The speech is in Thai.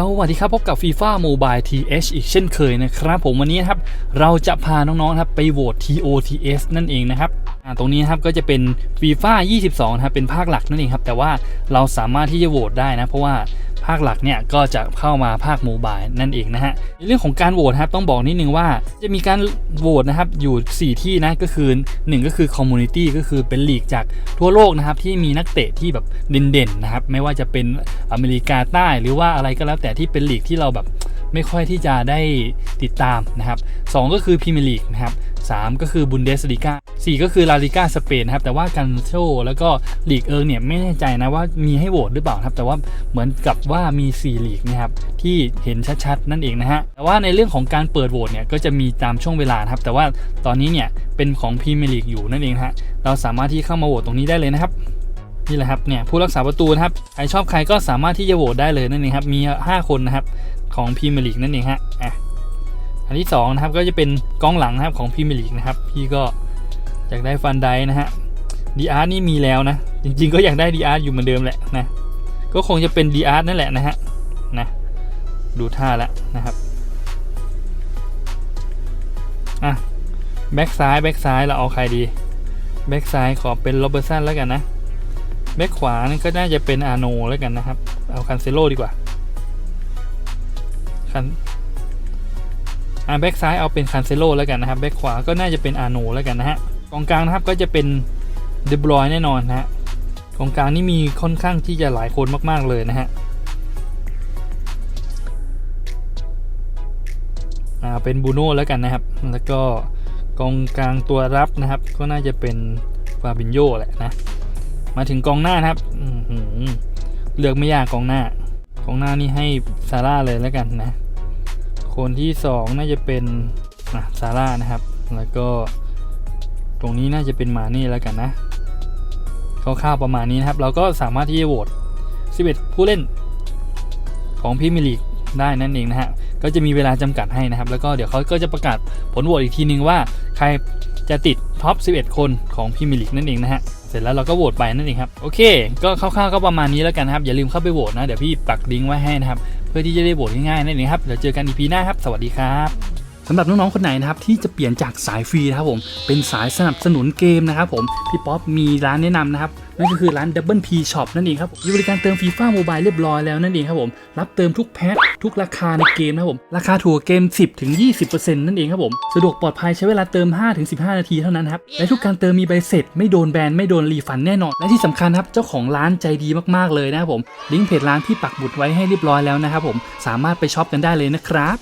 สวัสดีครับ พบกับ FIFA Mobile TH อีกเช่นเคยนะครับผมวันนี้ครับ เราจะพาน้องๆครับไปโหวต TOTS นั่นเองนะครับตรงนี้ครับก็จะเป็น FIFA 22นะครับเป็นภาคหลักนั่นเองครับ แต่ว่าเราสามารถที่จะโหวตได้นะ เพราะว่า ภาคหลักเนี่ยก็จะเข้ามาภาคโมบายนั่นเองนะฮะในเรื่องของการโหวตครับต้องบอกนิดนึงว่าจะมีการโหวตนะครับอยู่ 4 ที่นะก็คือ 1 ก็คือ Community ก็คือเป็นลีกจากทั่วโลกนะครับที่มีนักเตะที่แบบเด่นๆนะครับไม่ว่าจะเป็นอเมริกาใต้หรือว่าอะไรก็แล้วแต่ที่เป็นลีกที่เราแบบไม่ค่อยที่จะได้ติดตามนะครับสก็คือพรีเมียร์ลีกนะครับ สามก็คือบุนเดสลีกาสี่ก็คือลาลิก้าสเปนครับแต่ว่ากันโชแล้วก็ลีกเอิงเนี่ยไม่แน่ใจนะว่ามีให้โหวตหรือเปล่าครับแต่ว่าเหมือนกับว่ามี4ลีกนะครับที่เห็นชัดๆ นั่นเองนะฮะแต่ว่าในเรื่องของการเปิดโหวตเนี่ยก็จะมีตามช่วงเวลาครับแต่ว่าตอนนี้เนี่ยเป็นของพรีเมียร์ลีกอยู่นั่นเองฮะเราสามารถที่เข้ามาโหวตตรงนี้ได้เลยนะครับนี่แหละครับเนี่ยผู้รักษาประตูนะครับใครชอบใครก็สามารถที่จะโหวตได้เลยนั่นเองครับมี 5 คนนะครับของพรีเมียร์ลีกนั่นเองฮะอะ อันที่2นะครับก็จะเป็นกองหลังนะครับของพรีเมียร์ลีกนะครับพี่ก็อยากได้ฟันไดนะฮะดีอาร์นี่มีแล้วนะ จริงๆก็อยากได้ดีอาร์อยู่เหมือนเดิมแหละนะก็คงจะเป็นดีอาร์นั่นแหละนะฮะนะดูท่าแล้วนะครับอะแบ็กซ้ายแบ็กซ้ายเราเอาใครดีแบ็กซ้ายขอเป็นโรเบอร์สันแล้วกันนะแบ็กขวานี่ก็น่าจะเป็นอาโนแล้วกันนะครับ เอาคันเซโลดีกว่าคัน อ่าแบ็กซ้ายเอาเป็นคันเซโลแล้วกันนะครับแบ็กขวาก็น่าจะเป็นอาโนแล้วกันนะฮะกองกลางนะครับก็จะเป็นเดบรอยแน่นอนนะฮะกองกลางนี่มีค่อนข้างที่จะหลายคนมาก ๆเลยนะฮะอ่าเป็นบูโน่แล้วกันนะครับ แล้วก็กองกลางตัวรับนะครับ ก็น่าจะเป็นฟาบินโยแหละนะมาถึงกองหน้านะครับเลือกไม่ยากกองหน้า กองหน้านี่ให้ซาร่าเลยแล้วกันนะ คนที่สองน่าจะเป็นอะซาร่านะครับ แล้วก็ตรงนี้น่าจะเป็นมานี่แล้วกันนะคร่าวๆประมาณนี้นะครับ เราก็สามารถที่จะโหวต11 ผู้เล่นของพีมียร์ลีกได้นั่นเองนะฮะ ก็จะมีเวลาจำกัดให้นะครับ แล้วก็เดี๋ยวเขาก็จะประกาศผลโหวตอีกทีนึงว่าใครจะติดท็อป 11 คนของพีมียร์ลีกนั่นเองนะฮะ เสร็จแล้วเราก็โหวตไปนั่นเองครับ โอเค ก็คร่าวๆก็ประมาณนี้แล้วกันนะครับ อย่าลืมเข้าไปโหวตนะ เดี๋ยวพี่ปักลิงก์ไว้ให้นะครับ พื่อที่จะได้โหวตง่ายๆนั่นเองครับเดี๋ยวเจอกันอีพีหน้าครับ สวัสดีครับสำหรับน้องๆคนไหนนะครับที่จะเปลี่ยนจากสายฟรีนะครับผมเป็นสายสนับสนุนเกมนะครับผมพี่ป๊อปมีร้านแนะนำนะครับ นั่นก็คือร้าน Double P Shop นั่นเองครับผมมีบริการเติมฟีฟ่าโมบายเรียบร้อยแล้วนั่นเองครับผม รับเติมทุกแพ็คทุกราคาในเกมนะครับผม ราคาถูกกว่าเกม 10ถึง20%นั่นเองครับผม สะดวกปลอดภัยใช้เวลาเติม5ถึง15 นาทีเท่านั้นครับ และทุกการเติมมีใบเสร็จ ไม่โดนแบนไม่โดนรีฟันแน่นอน และที่สำคัญครับเจ้าของร้านใจดีมากๆเลยนะครับผม ลิงก์เพจร้านพี่ปักหมุดไว้ให้เรียบร้อยแล้วนะครับผม สามารถไปช็อปกันได้เลยนะครับ